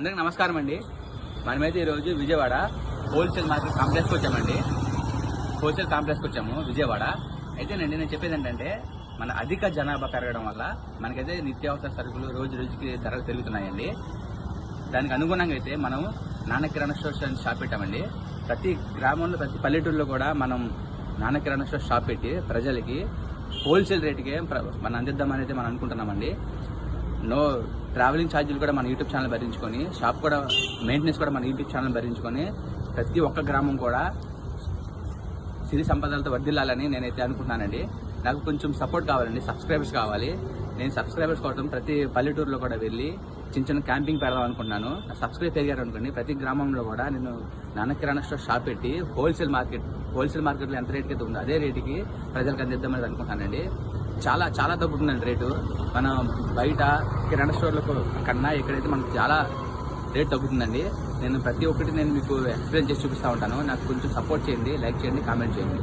అందరికి నమస్కారం అండి. మనమైతే ఈరోజు విజయవాడ హోల్సేల్ మార్కెట్ కాంప్లెక్స్కి వచ్చామండి. హోల్సేల్ కాంప్లెక్స్కి వచ్చాము విజయవాడ. అయితేనండి నేను చెప్పేది ఏంటంటే మన అధిక జనాభా పెరగడం వల్ల మనకైతే నిత్యావసర సరుకులు రోజు రోజుకి ధరలు పెరుగుతున్నాయండి. దానికి అనుగుణంగా అయితే మనం నాన్న కిరాణా స్టోర్స్ అని షాప్ పెట్టామండి. ప్రతి గ్రామంలో ప్రతి పల్లెటూరులో కూడా మనం నాన్న కిరాణా స్టోర్ షాప్ పెట్టి ప్రజలకి హోల్సేల్ రేటుకే ప్ర- మనం అందిద్దామని అయితే మనం అనుకుంటున్నామండి. నో ట్రావెలింగ్ ఛార్జీలు కూడా మన యూట్యూబ్ ఛానల్ భరించుకొని షాప్ కూడా మెయింటెనెన్స్ కూడా మన యూట్యూబ్ ఛానల్ భరించుకొని ప్రతి ఒక్క గ్రామం కూడా సిరి సంపదలతో వర్దిల్లాలని నేనైతే అనుకుంటున్నానండి. నాకు కొంచెం సపోర్ట్ కావాలండి సబ్స్క్రైబర్స్ కావాలి. నేను సబ్స్క్రైబర్స్ కోసం ప్రతి పల్లెటూరులో కూడా వెళ్ళి చిన్న చిన్న క్యాంపింగ్ పెడదాం అనుకుంటున్నాను. సబ్స్క్రైబ్ పెరిగారు అనుకోండి ప్రతి గ్రామంలో కూడా నేను నాన్న కిరాణా స్టోర్ షాప్ పెట్టి హోల్సేల్ మార్కెట్ హోల్సేల్ మార్కెట్లో ఎంత రేట్కి అయితే ఉందో అదే రేటుకి ప్రజలకు అందిద్దామని అనుకుంటున్నానండి. చాలా చాలా తగ్గుతుందండి రేటు. మన బయట కిరాణా స్టోర్లకు కన్నా ఇక్కడైతే మనకు చాలా రేట్ తగ్గుతుందండి. నేను ప్రతి ఒక్కటి నేను మీకు ఎక్స్ప్లెయిన్ చేసి చూపిస్తూ ఉంటాను. నాకు కొంచెం సపోర్ట్ చేయండి లైక్ చేయండి కామెంట్ చేయండి.